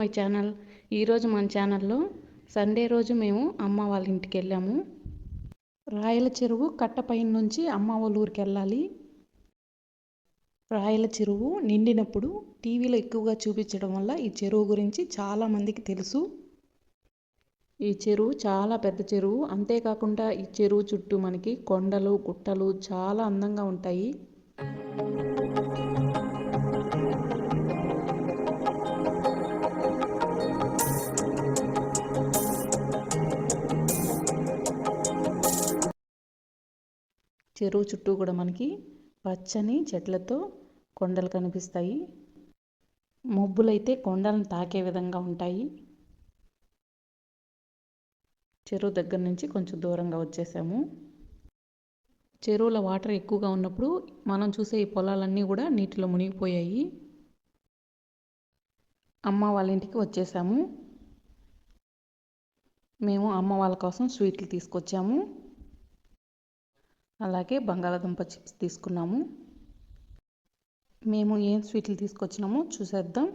My channel. ఈరోజు మన ఛానల్లో సండే రోజు మేము అమ్మ వాళ్ళ ఇంటికి వెళ్ళాము. రాయల చెరువు కట్టపైన నుంచి అమ్మ వాళ్ళ ఊరికి వెళ్ళాలి. రాయల చెరువు నిండినప్పుడు టీవీలో ఎక్కువగా చూపించడం వల్ల ఈ చెరువు గురించి చాలామందికి తెలుసు. ఈ చెరువు చాలా పెద్ద చెరువు. అంతేకాకుండా ఈ చెరువు చుట్టూ మనకి కొండలు గుట్టలు చాలా అందంగా ఉంటాయి. చెరువు చుట్టూ కూడా మనకి పచ్చని చెట్లతో కొండలు కనిపిస్తాయి. మబ్బులైతే కొండలను తాకే విధంగా ఉంటాయి. చెరువు దగ్గర నుంచి కొంచెం దూరంగా వచ్చేసాము. చెరువుల వాటర్ ఎక్కువగా ఉన్నప్పుడు మనం చూసే ఈ పొలాలన్నీ కూడా నీటిలో మునిగిపోయాయి. అమ్మ వాళ్ళ ఇంటికి వచ్చేసాము. మేము అమ్మ వాళ్ళ కోసం స్వీట్లు తీసుకొచ్చాము. అలాగే బంగాళాదుంప చిప్స్ తీసుకున్నాము. మేము ఏం స్వీట్లు తీసుకొచ్చినామో చూసేద్దాం.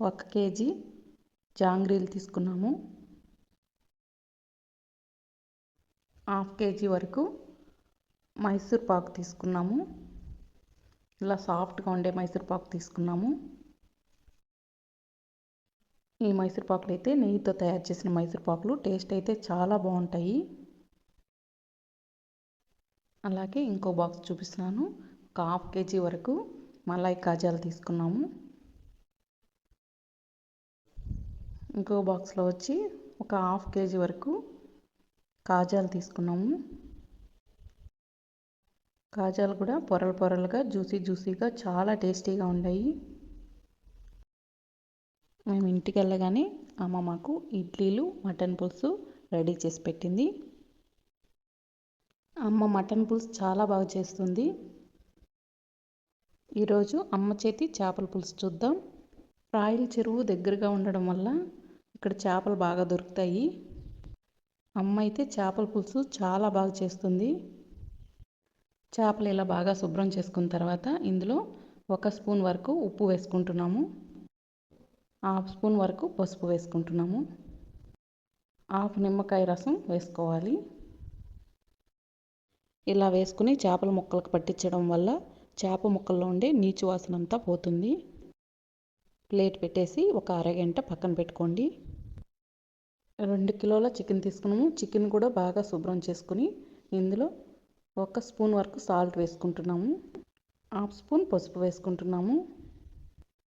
ఒక కేజీ జాంగ్రీలు తీసుకున్నాము. హాఫ్ కేజీ వరకు మైసూర్ పాకు తీసుకున్నాము. ఇలా సాఫ్ట్గా ఉండే మైసూర్ పాకు తీసుకున్నాము. ఈ మైసూర్ పాకులు అయితే నెయ్యితో తయారు చేసిన మైసూర్ పాకులు టేస్ట్ అయితే చాలా బాగుంటాయి. అలాగే ఇంకో బాక్స్ చూపిస్తున్నాను. ఒక హాఫ్ కేజీ వరకు మలాయి కాజాలు తీసుకున్నాము. ఇంకో బాక్స్లో వచ్చి ఒక హాఫ్ కేజీ వరకు కాజాలు తీసుకున్నాము. కాజాలు కూడా పొరలు పొరలుగా జ్యూసీ జ్యూసీగా చాలా టేస్టీగా ఉన్నాయి మేము ఇంటికి వెళ్ళగానే అమ్మ మాకు ఇడ్లీలు మటన్ పులుసు రెడీ చేసి పెట్టింది. అమ్మ మటన్ పులుసు చాలా బాగా చేస్తుంది. ఈరోజు అమ్మ చేతి చేపల పులుసు చూద్దాం. రాయల చెరువు దగ్గరగా ఉండడం వల్ల ఇక్కడ చేపలు బాగా దొరుకుతాయి. అమ్మ అయితే చేపల పులుసు చాలా బాగా చేస్తుంది. చేపలు ఇలా బాగా శుభ్రం చేసుకున్న తర్వాత ఇందులో ఒక స్పూన్ వరకు ఉప్పు వేసుకుంటున్నాము. హాఫ్ స్పూన్ వరకు పసుపు వేసుకుంటున్నాము. హాఫ్ నిమ్మకాయ రసం వేసుకోవాలి. ఇలా వేసుకుని చేపల ముక్కలకు పట్టించడం వల్ల చేప ముక్కల్లో ఉండే నీచు వాసన అంతా పోతుంది. ప్లేట్ పెట్టేసి ఒక అరగంట పక్కన పెట్టుకోండి. రెండు కిలోల చికెన్ తీసుకున్నాము. చికెన్ కూడా బాగా శుభ్రం చేసుకుని ఇందులో ఒక స్పూన్ వరకు సాల్ట్ వేసుకుంటున్నాము. హాఫ్ స్పూన్ పసుపు వేసుకుంటున్నాము.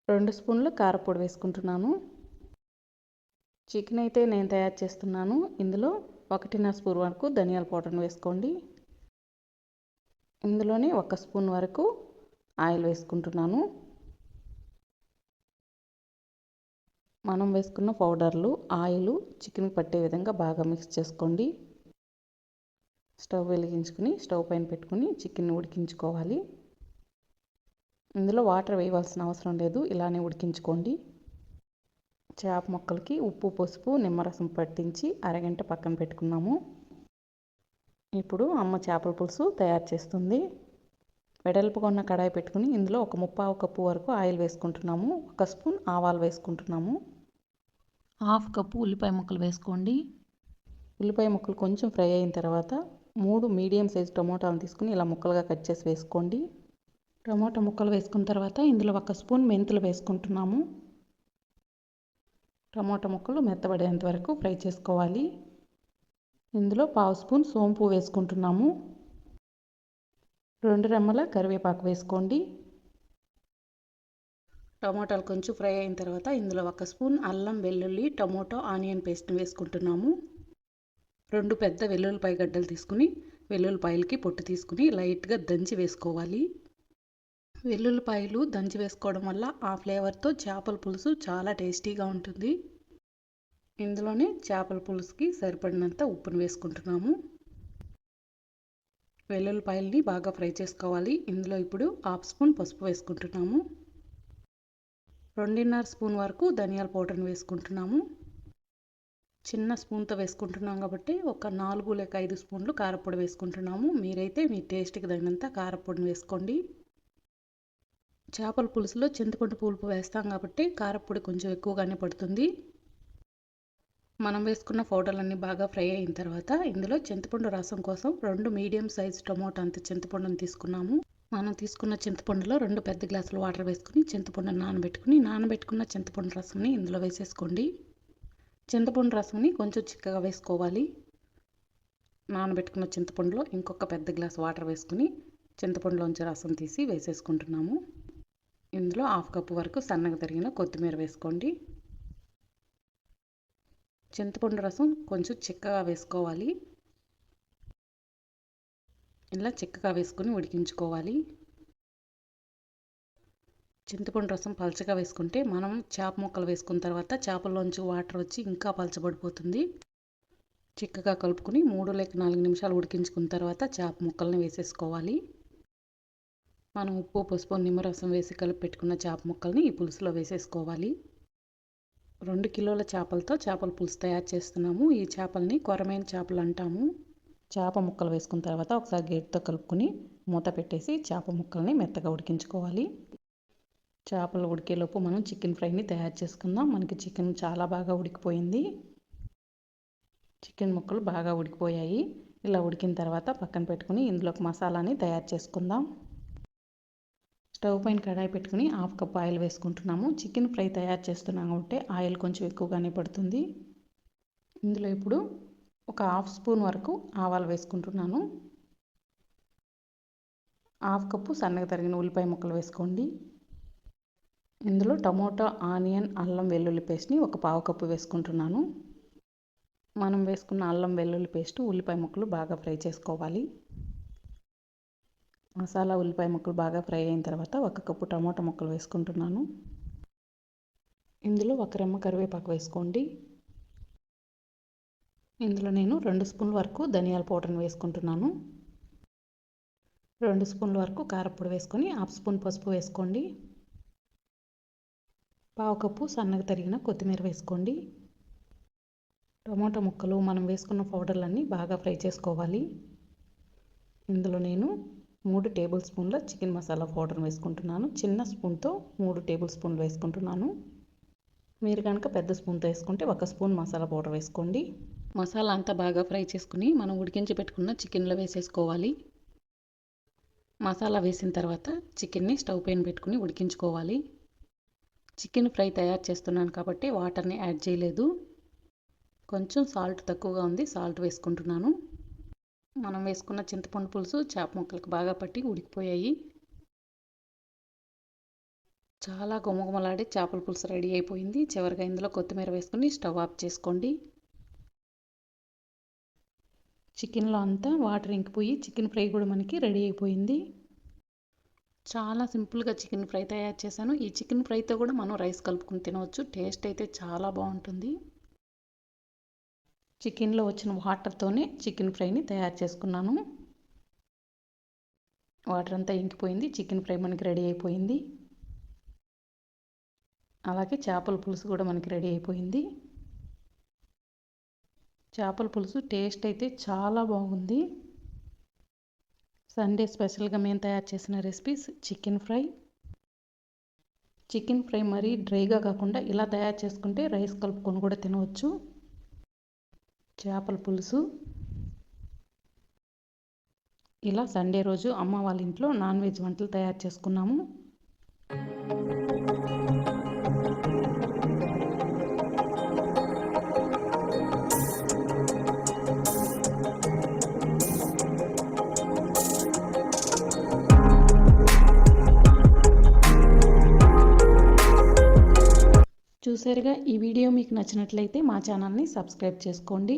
రెండు స్పూన్లు కారపొడి వేసుకుంటున్నాను. చికెన్ అయితే నేను తయారు చేస్తున్నాను. ఇందులో ఒకటిన్నర స్పూన్ వరకు ధనియాల పౌడర్ని వేసుకోండి. ఇందులోనే ఒక స్పూన్ వరకు ఆయిల్ వేసుకుంటున్నాను. మనం వేసుకున్న పౌడర్లు ఆయిల్ చికెన్ పట్టే విధంగా బాగా మిక్స్ చేసుకోండి. స్టవ్ వెలిగించుకుని స్టవ్ పైన పెట్టుకుని చికెన్ ఉడికించుకోవాలి. ఇందులో వాటర్ వేయవలసిన అవసరం లేదు ఇలానే ఉడికించుకోండి. చేప మొక్కలకి ఉప్పు పసుపు నిమ్మరసం పట్టించి అరగంట పక్కన పెట్టుకున్నాము. ఇప్పుడు అమ్మ చేపల పులుసు తయారు చేస్తుంది. వెడల్పుగా ఉన్న కడాయి పెట్టుకుని ఇందులో ఒక ముప్పావు కప్పు వరకు ఆయిల్ వేసుకుంటున్నాము. ఒక స్పూన్ ఆవాలు వేసుకుంటున్నాము. హాఫ్ కప్పు ఉల్లిపాయ ముక్కలు వేసుకోండి. ఉల్లిపాయ ముక్కలు కొంచెం ఫ్రై అయిన తర్వాత మూడు మీడియం సైజ్ టమోటాలను తీసుకుని ఇలా ముక్కలుగా కట్ చేసి వేసుకోండి. టమోటా ముక్కలు వేసుకున్న తర్వాత ఇందులో ఒక స్పూన్ మెంతులు వేసుకుంటున్నాము. టమోటా ముక్కలు మెత్తబడేంత వరకు ఫ్రై చేసుకోవాలి. ఇందులో పావు స్పూన్ సోంపు వేసుకుంటున్నాము. రెండు రెమ్మల కరివేపాకు వేసుకోండి. టమాటాలు కొంచెం ఫ్రై అయిన తర్వాత ఇందులో ఒక స్పూన్ అల్లం వెల్లుల్లి టమోటో ఆనియన్ పేస్ట్ వేసుకుంటున్నాము. రెండు పెద్ద వెల్లుల్లిపాయ గడ్డలు తీసుకుని వెల్లుల్లిపాయలకి పొట్టు తీసుకుని లైట్గా దంచి వేసుకోవాలి. వెల్లుల్లిపాయలు దంచి వేసుకోవడం వల్ల ఆ ఫ్లేవర్తో చేపల పులుసు చాలా టేస్టీగా ఉంటుంది. ఇందులోనే చేపల పులుసుకి సరిపడినంత ఉప్పును వేసుకుంటున్నాము. వెల్లుల్లిపాయల్ని బాగా ఫ్రై చేసుకోవాలి. ఇందులో ఇప్పుడు హాఫ్ స్పూన్ పసుపు వేసుకుంటున్నాము. రెండున్నర స్పూన్ వరకు ధనియాల పౌడర్ని వేసుకుంటున్నాము. చిన్న స్పూన్తో వేసుకుంటున్నాం కాబట్టి ఒక నాలుగు లేక ఐదు స్పూన్లు కారపొడి వేసుకుంటున్నాము. మీరైతే మీ టేస్ట్కి తగినంత కారపొడిని వేసుకోండి. చేపల పులుసులో చింతపండు పులుపు వేస్తాం కాబట్టి కారపొడి కొంచెం ఎక్కువగానే పడుతుంది. మనం వేసుకున్న పౌడర్లన్నీ బాగా ఫ్రై అయిన తర్వాత ఇందులో చింతపండు రసం కోసం రెండు మీడియం సైజ్ టొమాటో అంత చింతపండుని తీసుకున్నాము. మనం తీసుకున్న చింతపండులో రెండు పెద్ద గ్లాసులు వాటర్ వేసుకుని చింతపండుని నానబెట్టుకుని నానబెట్టుకున్న చింతపండు రసంని ఇందులో వేసేసుకోండి. చింతపండు రసంని కొంచెం చిక్కగా వేసుకోవాలి. నానబెట్టుకున్న చింతపండులో ఇంకొక పెద్ద గ్లాస్ వాటర్ వేసుకుని చింతపండులోంచి రసం తీసి వేసేసుకుంటున్నాము. ఇందులో హాఫ్ కప్ వరకు సన్నగా తరిగిన కొత్తిమీర వేసుకోండి. చింతపండు రసం కొంచెం చిక్కగా వేసుకోవాలి. ఇలా చిక్కగా వేసుకొని ఉడికించుకోవాలి. చింతపండు రసం పలచగా వేసుకుంటే మనం చేప ముక్కలు వేసుకున్న తర్వాత చేపల్లోంచి వాటర్ వచ్చి ఇంకా పలచబడిపోతుంది. చిక్కగా కలుపుకొని మూడు లేక నాలుగు నిమిషాలు ఉడికించుకున్న తర్వాత చేప ముక్కల్ని వేసేసుకోవాలి. మనం ఉప్పు పసుపు నిమ్మరసం వేసి కలిపి పెట్టుకున్న చేప ముక్కల్ని ఈ పులుసులో వేసేసుకోవాలి. రెండు కిలోల చేపలతో చేపల పులుసు తయారు చేస్తున్నాము. ఈ చేపల్ని కొరమైన చేపలు అంటాము. చేప ముక్కలు వేసుకున్న తర్వాత ఒకసారి గేట్తో కలుపుకొని మూత పెట్టేసి చేప ముక్కల్ని మెత్తగా ఉడికించుకోవాలి. చేపలు ఉడికేలోపు మనం చికెన్ ఫ్రైని తయారు చేసుకుందాం. మనకి చికెన్ చాలా బాగా ఉడికిపోయింది. చికెన్ ముక్కలు బాగా ఉడికిపోయాయి. ఇలా ఉడికిన తర్వాత పక్కన పెట్టుకుని ఇందులోకి మసాలాని తయారు చేసుకుందాం. స్టవ్ పైన కడాయి పెట్టుకుని హాఫ్ కప్ ఆయిల్ వేసుకుంటున్నాము. చికెన్ ఫ్రై తయారు చేస్తున్నాం అంటే ఆయిల్ కొంచెం ఎక్కువగానే పడుతుంది. ఇందులో ఇప్పుడు ఒక హాఫ్ స్పూన్ వరకు ఆవాలు వేసుకుంటున్నాను. హాఫ్ కప్పు సన్నగా తరిగిన ఉల్లిపాయ ముక్కలు వేసుకోండి. ఇందులో టమోటా ఆనియన్ అల్లం వెల్లుల్లి పేస్ట్ని ఒక పావు కప్పు వేసుకుంటున్నాను. మనం వేసుకున్న అల్లం వెల్లుల్లి పేస్ట్ ఉల్లిపాయ ముక్కలు బాగా ఫ్రై చేసుకోవాలి. మసాలా ఉల్లిపాయ ముక్కలు బాగా ఫ్రై అయిన తర్వాత ఒక కప్పు టమోటా ముక్కలు వేసుకుంటున్నాను. ఇందులో ఒక రెమ్మ కరివేపాకు వేసుకోండి. ఇందులో నేను రెండు స్పూన్ల వరకు ధనియాల పౌడర్ని వేసుకుంటున్నాను. రెండు స్పూన్ల వరకు కారపొడి వేసుకొని హాఫ్ స్పూన్ పసుపు వేసుకోండి. పావు కప్పు సన్నగా తరిగిన కొత్తిమీర వేసుకోండి. టమాటా ముక్కలు మనం వేసుకున్న పౌడర్లన్నీ బాగా ఫ్రై చేసుకోవాలి. ఇందులో నేను మూడు టేబుల్ స్పూన్ల చికెన్ మసాలా పౌడర్ వేసుకుంటున్నాను. చిన్న స్పూన్తో మూడు టేబుల్ స్పూన్లు వేసుకుంటున్నాను. మీరు కనుక పెద్ద స్పూన్తో వేసుకుంటే ఒక స్పూన్ మసాలా పౌడర్ వేసుకోండి. మసాలా అంతా బాగా ఫ్రై చేసుకుని మనం ఉడికించి పెట్టుకున్న చికెన్లో వేసేసుకోవాలి. మసాలా వేసిన తర్వాత చికెన్ని స్టవ్ పైన పెట్టుకుని ఉడికించుకోవాలి. చికెన్ ఫ్రై తయారు చేస్తున్నాను కాబట్టి వాటర్ని యాడ్ చేయలేదు. కొంచెం సాల్ట్ తక్కువగా ఉంది సాల్ట్ వేసుకుంటున్నాను. మనం వేసుకున్న చింతపండు పులుసు చేప ముక్కలకు బాగా పట్టి ఉడికిపోయాయి. చాలా గుమగుమలాడే చేపల పులుసు రెడీ అయిపోయింది. చివరిగా ఇందులో కొత్తిమీర వేసుకుని స్టవ్ ఆఫ్ చేసుకోండి. చికెన్లో అంతా వాటర్ ఇంకిపోయి చికెన్ ఫ్రై కూడా మనకి రెడీ అయిపోయింది. చాలా సింపుల్గా చికెన్ ఫ్రై తయారు చేశాను. ఈ చికెన్ ఫ్రైతో కూడా మనం రైస్ కలుపుకుని తినవచ్చు. టేస్ట్ అయితే చాలా బాగుంటుంది. చికెన్లో వచ్చిన వాటర్తోనే చికెన్ ఫ్రైని తయారు చేసుకున్నాను. వాటర్ అంతా ఇంకిపోయింది చికెన్ ఫ్రై మనకి రెడీ అయిపోయింది. అలాగే చేపల పులుసు కూడా మనకి రెడీ అయిపోయింది. చేపల పులుసు టేస్ట్ అయితే చాలా బాగుంది. సండే స్పెషల్గా మేము తయారు చేసిన recipes chicken fry. Chicken fry మరీ డ్రైగా కాకుండా ఇలా తయారు చేసుకుంటే రైస్ కలుపుకొని కూడా తినవచ్చు. చేపల పులుసు. ఇలా సండే రోజు అమ్మ వాళ్ళ ఇంట్లో నాన్ వెజ్ వంటలు తయారు చేసుకున్నాము. చూసారుగా ఈ వీడియో మీకు నచ్చినట్లయితే మా ఛానల్ని సబ్స్క్రైబ్ చేసుకోండి